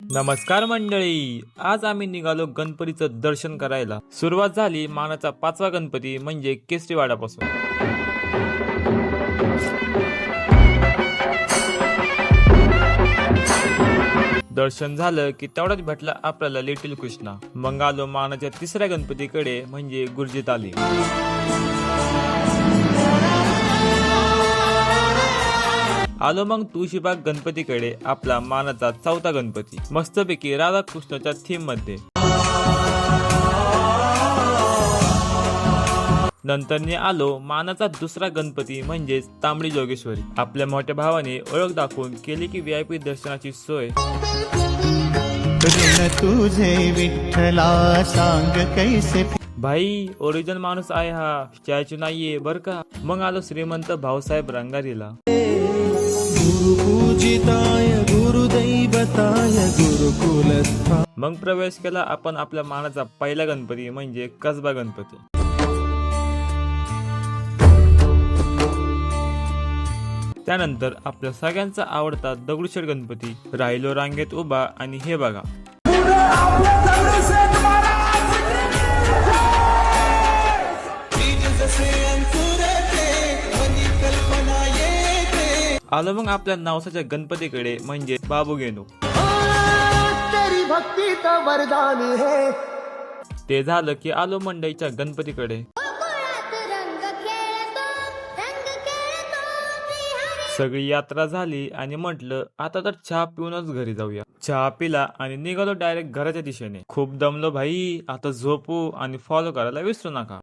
नमस्कार मंडळी आज आम्ही निघालो गणपतीचं दर्शन करायला. सुरुवात झाली मानाचा पाचवा गणपती म्हणजे केसरीवाड्यापासून दर्शन झालं की तेवढ्यात भेटला आपल्याला लिटिल कृष्णा. मग आलो मानाच्या तिसऱ्या गणपतीकडे म्हणजे गुरुजीत आली आलो मग तुळशीबाग गणपतीकडे आपला मानाचा चौथा गणपती. मस्तपैकी राधाकृष्णाच्या थीममध्ये. नंतरने आलो मानाचा दुसरा गणपती म्हणजेच तांबडी जोगेश्वरी. आपल्या मोठ्या भावाने ओळख दाखवून केली की व्हीआयपी दर्शनाची सोय. तुझे विठ्ठला सांग कैसे भाई ओरिजिनल माणूस आहे हा. स्टॅच्यू नाहीये बर का? मग आलो श्रीमंत भाऊसाहेब रंगारीला. गुरुपूजिताय गुरुदैवताय गुरुकुलस्था मग प्रवेश केला आपण आपल्या मानाचा पहिला गणपती म्हणजे कसबा गणपती. त्यानंतर आपल्या सगळ्यांचा आवडता दगडूशेठ गणपती राहिलो रांगेत उभा आणि हे बघा. आलो मग आपल्या नावसाच्या गणपतीकडे म्हणजे बाबू गेनू. तो वरदान ते झालं की आलो मंडईच्या गणपतीकडे. सगळी यात्रा झाली आणि म्हटलं आता तर चहा पिऊनच घरी जाऊया. चहा पिला आणि निघालो डायरेक्ट घराच्या दिशेने. खूप दमलो भाई आता झोपू आणि फॉलो करायला विसरू नका.